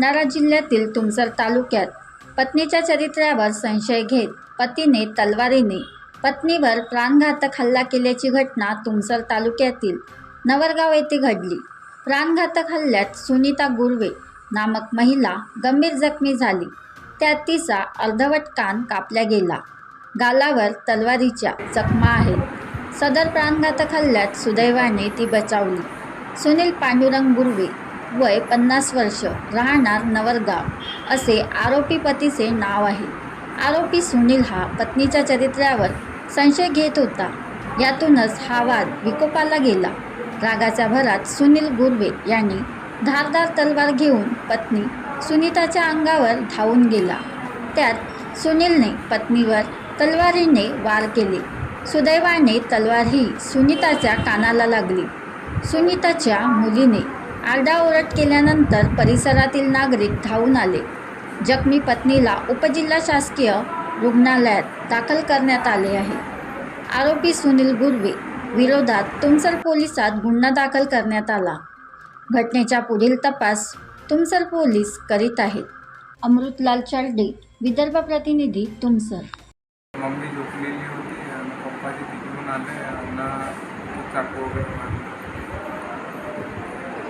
भंडारा जिल्ह्यातील तुमसर तालुक्यात पत्नीच्या चरित्र्यावर संशय घेत पतीने तलवारीने पत्नीवर प्राणघातक हल्ला केल्याची घटना तुमसर तालुक्यातील नवरगाव येथे घडली. प्राणघातक हल्ल्यात सुनीता गुरवे नामक महिला गंभीर जखमी झाली. त्यात तिचा अर्धवट कान कापला गेला. गालावर तलवारीच्या जखमा आहेत. सदर प्राणघातक हल्ल्यात सुदैवाने ती बचावली. सुनील पांडुरंग गुर्वे वय पन्नास वर्ष राहणार नवरगाव असे आरोपी पतीचे नाव आहे. आरोपी सुनील हा पत्नीच्या चरित्र्यावर संशय घेत होता. यातूनच हा वाद विकोपाला गेला. रागाच्या भरात सुनील गुरवे यांनी धारदार तलवार घेऊन पत्नी सुनीताच्या अंगावर धावून गेला. त्यात सुनीलने पत्नीवर तलवारीने वार केले. सुदैवाने तलवार ही सुनीताच्या कानाला लागली. सुनीताच्या मुलीने आरडाओरड केल्यानंतर परिसरातील नागरिक धावून आले. जखमी पत्नीला उपजिल्हा शासकीय रुग्णालयात दाखल करण्यात आले आहे. आरोपी सुनील गुर्वे विरोधात तुमसर पोलिसात गुन्हा दाखल करण्यात आला. घटनेचा पुढील तपास तुमसर पोलीस करीत आहेत. अमृतलाल चार्डे विदर्भ प्रतिनिधी तुमसर. मम्मी झोपलेली होती आणि पप्पाजी तिकडून आले. आणि चाकू वगैरे मारले अ, हत्यार काय होतं हत्यार असं कोणाचं पाहिलं नाही पण सांगत होते ते तलवार वगैरे